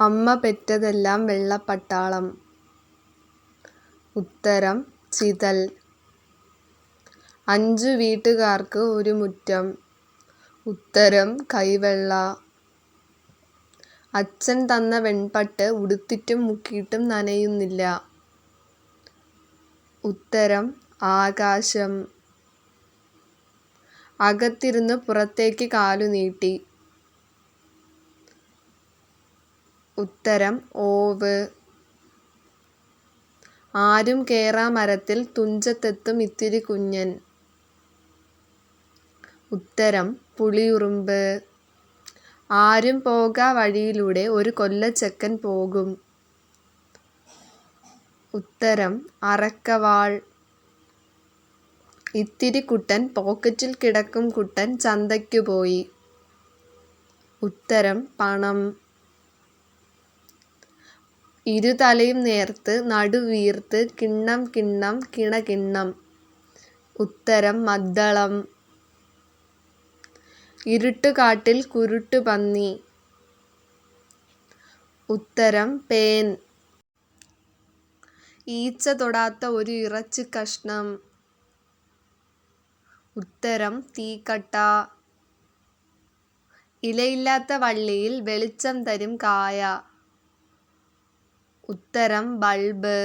അമ്മ പെറ്റതെല്ലാം വെള്ളപ്പട്ടാളം. ഉത്തരം ചിതൽ. അഞ്ചു വീട്ടുകാർക്ക് ഒരു മുറ്റം. ഉത്തരം കൈവെള്ള. അച്ഛൻ തന്ന വെൺപട്ട് ഉടുത്തിട്ടും മുക്കിയിട്ടും നനയുന്നില്ല. ഉത്തരം ആകാശം. അകത്തിരുന്ന് പുറത്തേക്ക് കാലുനീട്ടി. ഉത്തരം ഓവ്. ആരും കേറാ മരത്തിൽ തുഞ്ചത്തെത്തും ഇത്തിരി കുഞ്ഞൻ. ഉത്തരം പുളിയുറുമ്പ്. ആരും പോകാ വഴിയിലൂടെ ഒരു കൊല്ലച്ചക്കൻ പോകും. ഉത്തരം അറക്കവാൾ. ഇത്തിരി കുട്ടൻ പോക്കറ്റിൽ കിടക്കും കുട്ടൻ ചന്തയ്ക്കു പോയി. ഉത്തരം പണം. ഇരുതലയും നേർത്ത് നടുവീർത്ത് കിണ്ണം കിണ്ണം കിണ്ണം കിണകിണ്ണം. ഉത്തരം മദ്ദളം. ഇരുട്ടുകാട്ടിൽ കുരുട്ടുപന്നി. ഉത്തരം പേൻ. ഈച്ച തൊടാത്ത ഒരു ഇറച്ചിക്കഷണം. ഉത്തരം തീക്കട്ട. ഇലയില്ലാത്ത വള്ളിയിൽ വെളിച്ചം തരും കായ. ഉത്തരം ബൾബ്.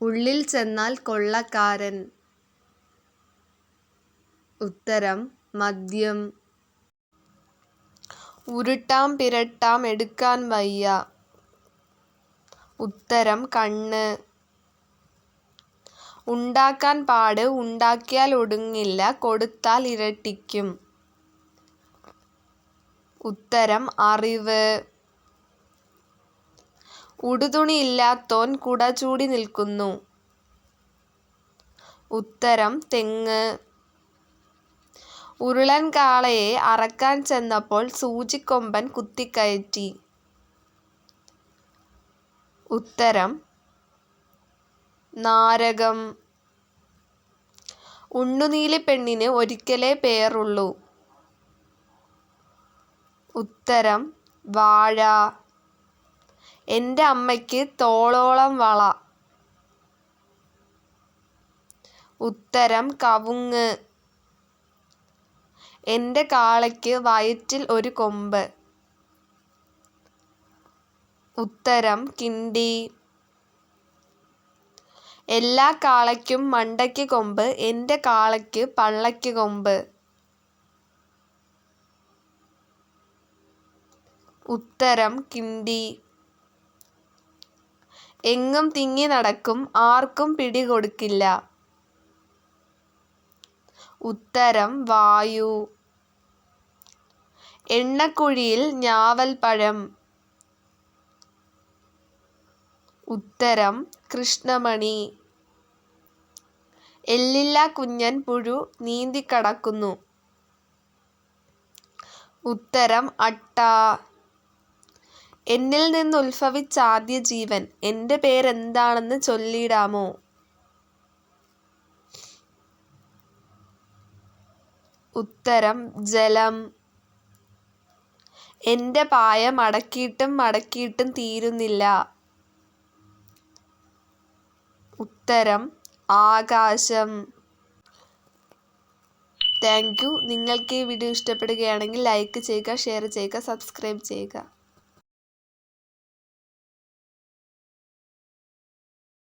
ഉള്ളിൽ ചെന്നാൽ കൊള്ളക്കാരൻ. ഉത്തരം മദ്യം. ഉരുട്ടാം പിരട്ടാം എടുക്കാൻ വയ്യ. ഉത്തരം കണ്ണ്. ഉണ്ടാക്കാൻ പാട് ഉണ്ടാക്കിയാൽ ഒടുങ്ങില്ല കൊടുത്താൽ ഇരട്ടിക്കും. ഉത്തരം അറിവ്. ഉടുതുണി കുടചൂടി കുട ചൂടി നിൽക്കുന്നു. ഉത്തരം തെങ്ങ്. ഉരുളൻ കാളയെ അറക്കാൻ ചെന്നപ്പോൾ സൂചിക്കൊമ്പൻ കുത്തിക്കയറ്റി. ഉത്തരം നാരകം. ഉണ്ണുനീലിപ്പെണ്ണിന് ഒരിക്കലേ പേറുള്ളൂ. ഉത്തരം വാഴ. എന്റെ അമ്മയ്ക്ക് തോളോളം വള. ഉത്തരം കവുങ്ങ്. എന്റെ കാളയ്ക്ക് വയറ്റിൽ ഒരു കൊമ്പ്. ഉത്തരം കിണ്ടി. എല്ലാ കാളയ്ക്കും മണ്ടയ്ക്ക് കൊമ്പ് എന്റെ കാളയ്ക്ക് പള്ളയ്ക്ക് കൊമ്പ്. ഉത്തരം കിണ്ടി. എങ്ങും തിങ്ങി നടക്കും ആർക്കും പിടികൊടുക്കില്ല. ഉത്തരം വായു. എണ്ണക്കുഴിയിൽ ഞാവൽപ്പഴം. ഉത്തരം കൃഷ്ണമണി. എല്ലില്ല കുഞ്ഞൻ പുഴു നീന്തിക്കടക്കുന്നു. ഉത്തരം അട്ട. എന്നിൽ നിന്നുത്ഭവിച്ചാദ്യ ജീവൻ എന്റെ പേരെന്താണെന്ന് ചൊല്ലിടാമോ? ഉത്തരം ജലം. എന്റെ പായ മടക്കിയിട്ടും മടക്കിയിട്ടും തീരുന്നില്ല. ഉത്തരം ആകാശം. Thank you. നിങ്ങൾക്ക് ഈ വീഡിയോ ഇഷ്ടപ്പെടുകയാണെങ്കിൽ ലൈക്ക് ചെയ്യുക ഷെയർ ചെയ്യുക സബ്സ്ക്രൈബ് ചെയ്യുക.